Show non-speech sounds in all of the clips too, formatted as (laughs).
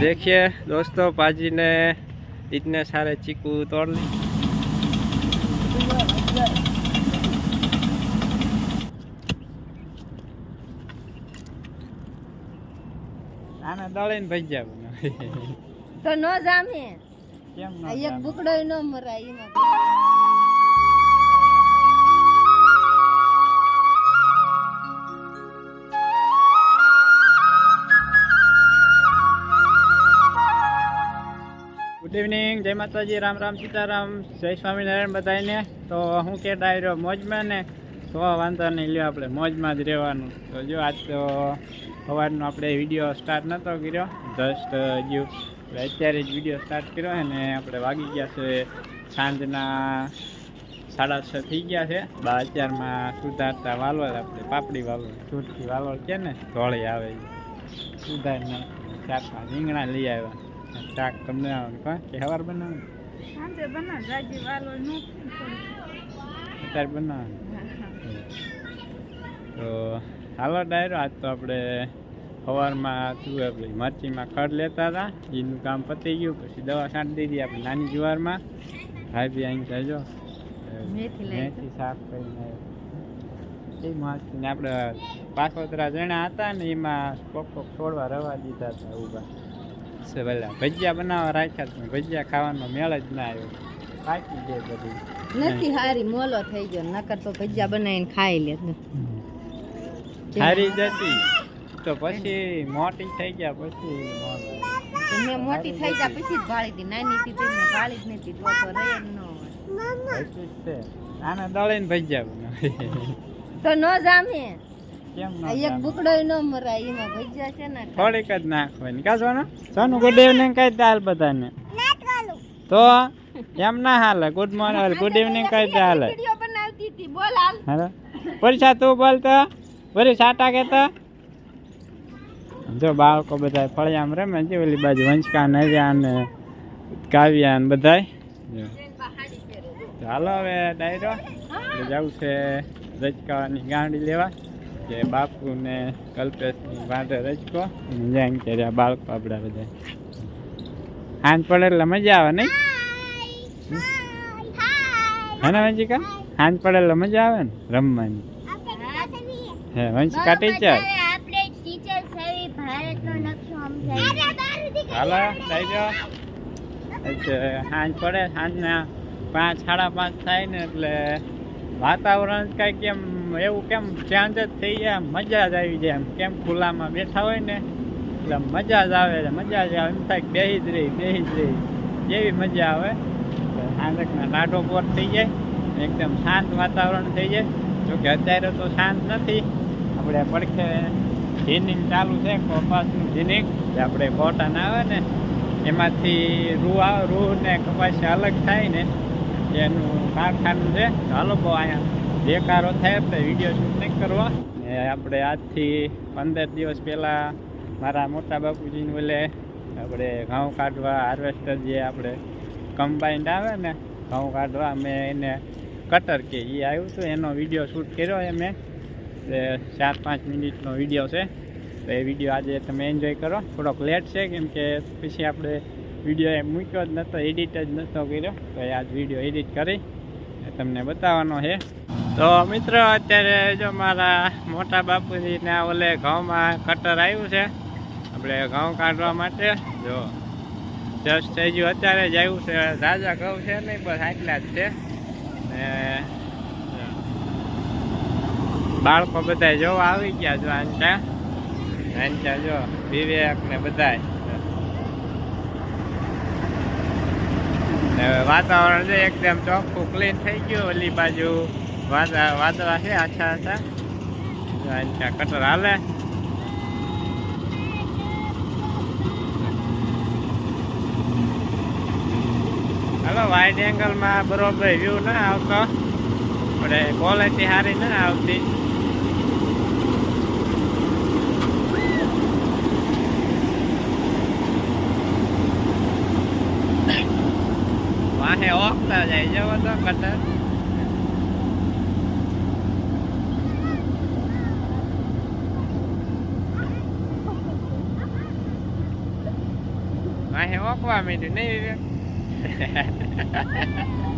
देखिए दोस्तों पाजी ने इतने सारे चीकू तोड़ ली આને દળીને ભજીયા બનાવી તો ન જામે કેમ ન આ એક જામે? બુકડો ન મરાય એમાં ગુડ ઇવનિંગ જય માતાજી. રામ રામ સીતારામ. જય સ્વામિનારાયણ બધાને તો હું કે ડાયરો મોજમાં ને, તો વાંધો નહીં. લ્યો આપણે મોજમાં જ રહેવાનું. તો જો આજ તો સવારનો આપણે વીડિયો સ્ટાર્ટ નહોતો કર્યો. જસ્ટ હજુ અત્યારે જ વીડિયો સ્ટાર્ટ કર્યો અને આપણે વાગી ગયા છે સાંજના સાડા છ થઈ ગયા છે. બા અત્યારમાં સુધારતા વાલોર આપણે પાપડી વાલોર છૂટકી વાલોર છે ને, ધોળી આવે છે. સુધારને ચાર પાંચ રીંગણા લઈ આવ્યા. શાક તમને આવવાનું કા બનાવવાનું? સાંજે બના રાજી વાલો નો અત્યારે બનાવવાનું? તો હાલો ડાયરો આજ તો આપણે સવારમાં શું આપણે મરચીમાં ખડ લેતા હતા એનું કામ પતી ગયું પછી દવા છાંટી દીધી આપણે નાની જુવારમાં. ભાઈ બી અહીં જજો. મેથી સાફ કરીને એ મસ્ત ને આપણે પાછોતરા જણા હતા ને એમાં કોક કોક છોડવા રવા દીધા હતા ઊભા. છે પેલા ભજીયા બનાવવા રાખ્યા તમે ભજીયા ખાવાનો મેળ જ ના આવ્યો. પાકી ગઈ બધી. નથી હારી મોલો થઈ ગયો. નકર તો ભજીયા બનાવીને ખાઈ લે. હારી જતી તો પછી મોટી થઈ ગયા પછી મેં મોટી થઈ ગયા પછી જ ભાળી હતી નાની હતી મેં ભાળી જ નથી તો તો રહે ન હોય. આને દળીને ભજીયા બનાવી તો ન જામે. કેમ ન એક બુકડો ન મરાય એમાં ભજીયા છે ને થોડીક જ નાખવાની. કા સોનું? સોનું ગુડ ઇવનિંગ કહી દે હાલ બધાને. તો એમ ના હાલે ગુડ મોર્નિંગ ગુડ ઇવનિંગ કહી દે હાલે. વિડિયો બનાવતી હતી બોલ હાલ. હાલો. પરીક્ષા તું બોલ તો. વરી સાટા કેતા જો બાળકો બધા ફળિયામ રમે છે ઓલી બાજુ વંચકા નવ્યા ને કાવ્યા ને બધાય. ચાલો હવે ડાયરો. જવું છે રજકાવાની ગાંડી લેવા. જે બાપુ ને કલ્પેશની વાંધે રચકો અને કર્યા બાળકો આપણા બધા. હાંજ પડે એટલે મજા આવે નહીં? હે ને વંશિકા? હાંજ પડે એટલે મજા આવે ને રમવાની? હે. વંશિકા ટીચર આપણે ટીચર સવી ભારતનો નકશો સમજાય હાલો થાય સાંજ પડે સાંજના પાંચ સાડા પાંચ થાય ને એટલે વાતાવરણ જ કાંઈ એવું કેમ ચેન્જ જ થઈ જાય આમ મજા જ આવી જાય એમ. કેમ ખુલ્લામાં બેઠા હોય ને, એટલે મજા જ આવે મજા જ આવે. એમ થાય બેહી જ રહી, બેહી જ રહી. જેવી મજા આવે સાંજકના લાડો પોર થઈ જાય એકદમ શાંત વાતાવરણ થઈ જાય. જોકે અત્યારે તો શાંત નથી. આપણે પડખે જીનિંગ ચાલુ છે, કપાસનું જીનિંગ જે આપણે કોટન આવે ને, એમાંથી રૂ રૂ ને કપાસ અલગ થાય ને, એનું કારખાનું છે. હાલો બહુ અહીંયા. બેકારો થાય આપણે વીડિયો શૂટ નહીં કરવા. ને આપણે આજથી પંદર દિવસ પહેલાં મારા મોટા બાપુજીને બોલે, આપણે ઘઉં કાઢવા હાર્વેસ્ટર જે આપણે કમ્બાઈન્ડ આવે ને, ઘઉં કાઢવા અમે એને કટર કે એ આવ્યું હતું, એનો વીડિયો શૂટ કર્યો એ મેં ચાર પાંચ મિનિટનો વીડિયો છે. તો એ વીડિયો આજે તમે એન્જોય કરો. થોડોક લેટ છે, કેમ કે પછી આપણે વીડિયો એ મૂક્યો જ નહોતો એડિટ જ નહોતો કર્યો. તો એ આજ વીડિયો એડિટ કરી તમને બતાવવાનો છે. તો મિત્રો, અત્યારે જો મારા મોટા બાપુજીને ઓલે ઘઉંમાં કટર આવ્યું છે, આપણે ઘઉં કાઢવા માટે. જો જસ્ટ થઈ ગયું. અત્યારે જ આવ્યું છે. તાજા ઘઉં છે નહીં, બસ આટલા જ છે. ને, બાળકો બધા જોવા આવી ગયા જો આંચા આંચા જો, વિવેક ને બધાય. વાતાવરણ છે એકદમ ચોખ્ખું ક્લીન થઈ ગયું. ઓલી બાજુ વાદળા વાદળા છે, આછા આછા. કટર હાલે. હાલો વાઇડ એંગલમાં બરોબર વ્યૂ ના આવતો. આપણે ક્વોલિટી સારી ના આવતી. વાહે ઓખતા જાય, જવો તો કટર. વાહે ઓકવા માંડ્યું નહીં વિવેક? (laughs)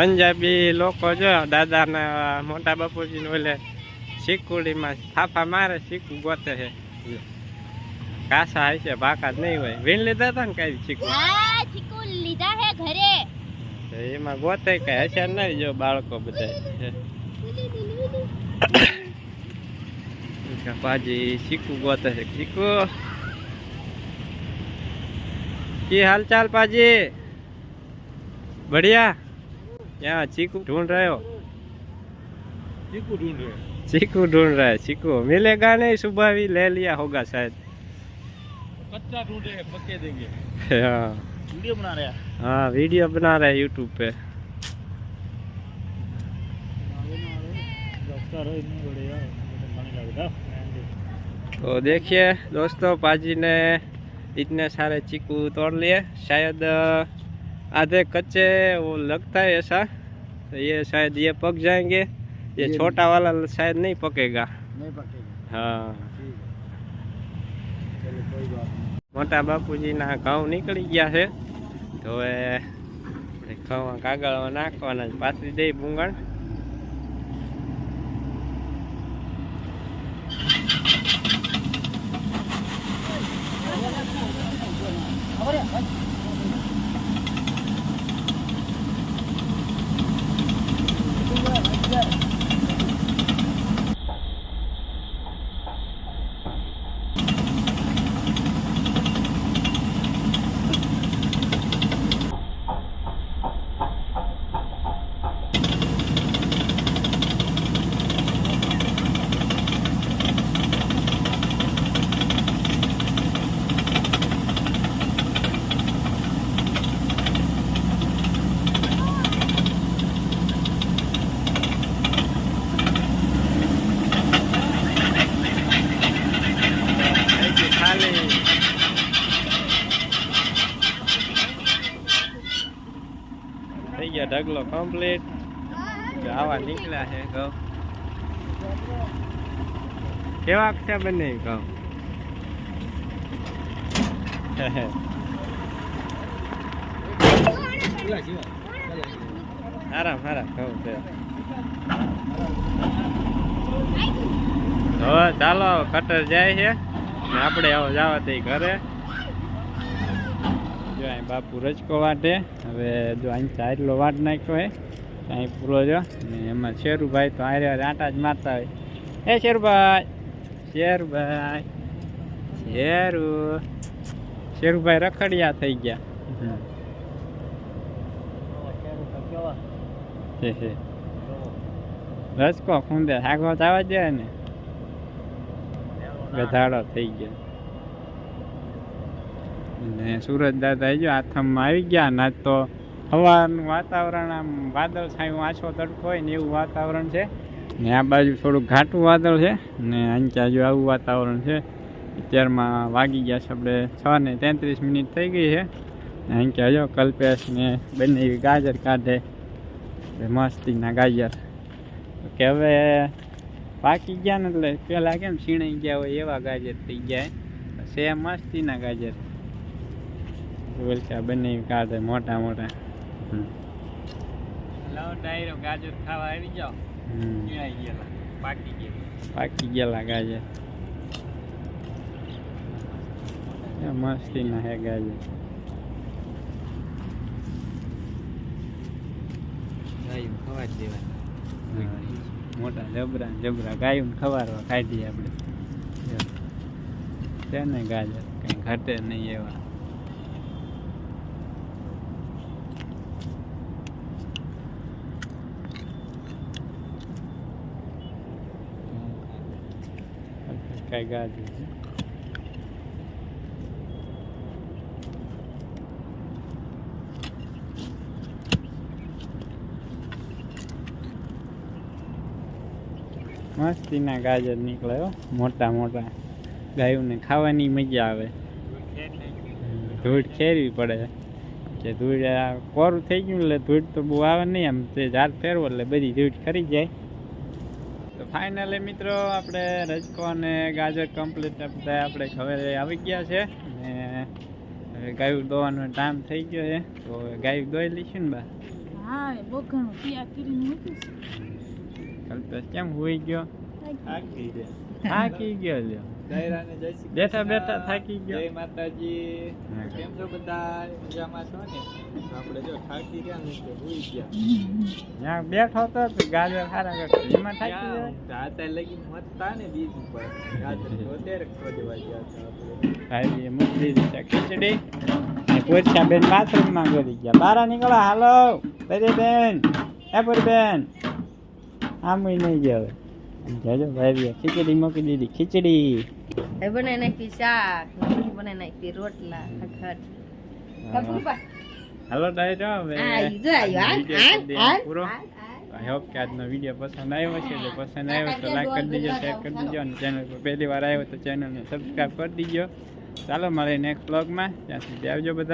પંજાબી લોકો જો દાદાના મોટા બાપુજીનું એટલે શીખુડીમાં ફાફા મારે શીખું ગોતે છે કાસા હોય છે ભાકા નહીં હોય. વીણ લીધા હતા ને કઈ શીખું લીધા હે ઘરે. એમાં ગોતે કઈ હશે નહીં જો બાળકો બધા પાજી શીખું ગોતે છે શીખું. કી હાલચાલ પાજી? બઢિયા? यहाँ चीकू ढूंढ रहे हो? चीकू ढूंढ रहे चीकू ढूंढ रहा है चीकू। मिलेगा नहीं सुबह भी ले लिया होगा शायद। कच्चा ढूंढे पक्के देंगे। हाँ। वीडियो बना रहे हैं। हाँ वीडियो बना रहे हैं यूट्यूब पे। तो देखिए दोस्तों पाजी ने इतने सारे चीकू तोड़ लिए। शायद आधे कच्चे वो लगता है ऐसा तो ये शायद ये पक जाएंगे ये ये छोटा वाला शायद नहीं पकेगा नहीं पकेगा हाँ ठीक है चलो कोई बात नहीं મોટા બાપુજીના ઘઉં નીકળી ગયા છે તો હવે આપણે ઘઉં કાગળમાં નાખવાના છે. પાથરી દઈ ભૂંગળ ખાલી થઈ ગયા ઢગલો કમ્પ્લીટ આવા નીકળ્યા છે ઘઉં કેવા છે બંને ઘઉં સારા સારા ઘઉં છે હવે ચાલો કટર જાય છે ને આપણે હવે જવા દઈ ઘરે જો અહીં બાપુ રચકો વાટે. હવે જો અહીં ચારલો વાટ નાખ્યો હોય અહીં પૂરો જો. ને એમાં શેરુભાઈ તો આરે આટા જ મારતા હોય. એ શેરુભાઈ શેરુભાઈ, શેરુ. શેરુભાઈ રખડિયા થઈ ગયા. રચકો ખૂંદે. સાગવત તો આવવા ને. ગધાડો થઈ ગયો. ને સુરજ દાદા જો આથમમાં આવી ગયા ના તો હવાનું વાતાવરણ આમ વાદળ છાયું, આછો તડકો હોય ને એવું વાતાવરણ છે. ને આ બાજુ થોડુંક ઘાટું વાદળ છે ને અહીંયા જો આવું વાતાવરણ છે. અત્યારમાં વાગી ગયા છે આપણે છ ને તેત્રીસ મિનિટ થઈ ગઈ છે. અહીં કે હજો કલ્પેશ ને બંને ગાજર કાઢે. મસ્તીના ગાજર. કે હવે પાકી ગયા ને એટલે પેલા કેમ છીણાઈ ગયા હોય એવા ગાજર થઈ ગયા. છે મસ્તીના ગાજર. બોલતા બંને એવી કાઢે મોટા મોટા. હમ. લાવો ડાયરો ગાજર ખાવા આવી જાઓ. હમ. ક્યાં ગયેલા? પાકી ગયા પાકી ગયેલા ગાજર. એ મસ્તીના હે ગાજર. ગાયું ખવા જ દેવાના. મોટા જબરા જબરા ગાયું ખવારવા કાઢીએ આપણે. છે ને ગાજર? કઈ ઘટે નહીં એવા. છે? મસ્તીના ગાજર નીકળે મોટા મોટા. ગાયોને ખાવાની મજા આવે. ધૂળ ખેરવી પડે. કે ધૂળ કોરું થઈ ગયું એટલે ધૂળ તો બહુ આવે નહીં, આમ તે ઝાડ ફેરવો એટલે બધી ધૂળ ખરી જાય. તો ફાઇનલી મિત્રો આપણે રજકો અને ગાજર કમ્પ્લીટ બધા આપણે ખબર આવી ગયા છે. ને હવે ગાયું દોવાનો ટાઈમ થઈ ગયો છે. તો ગાયું દોઈ લઈશું ને બા? હા બહુ ઘણું. કરીને કલ્પેશ કેમ હોઈ ગયો? થાકી ગયા થાકી ગયો લ્યો. બેઠા બેઠા થાકી ગયો. જય માતાજી. કેમ છો બધા? મજામાં છો ને? આપણે જો થાકી ગયા ને તો હુઈ ગયા. ત્યાં બેઠો તો ગાજર સારા કરતો. એમાં થાકી ક્યાં રાતે લગી મતતા ને બીજ ઉપર. રાત્રે તો અત્યારે ખોદવા ગયા હતા આપણે. ભાઈ એ મૂકી દીધી ખીચડી. ને પોચા બેન બાથરૂમમાં ગળી ગયા. બારા નીકળો હાલો. બધી બેન એ પૂરી બેન. આમ નહીં ગયો જજો ભાઈ ખીચડી મૂકી દીધી. ખીચડી. એ બનાવી નાખી શાક ને બનાવી નાખી રોટલા કપૂરબા. હાલો ડાયરો હવે પૂરો. આઈ હોપ કે આજનો વીડિયો પસંદ આવ્યો છે જો પસંદ આવ્યો તો લાઈક કરી દીજો શેર કરી દીજો અને ચેનલ પર પહેલી વાર આવ્યો તો ચેનલને સબસ્ક્રાઈબ કરી દીજો. ચાલો મળીએ નેક્સ્ટ બ્લોગમાં ત્યાં સુધી આવજો બધા.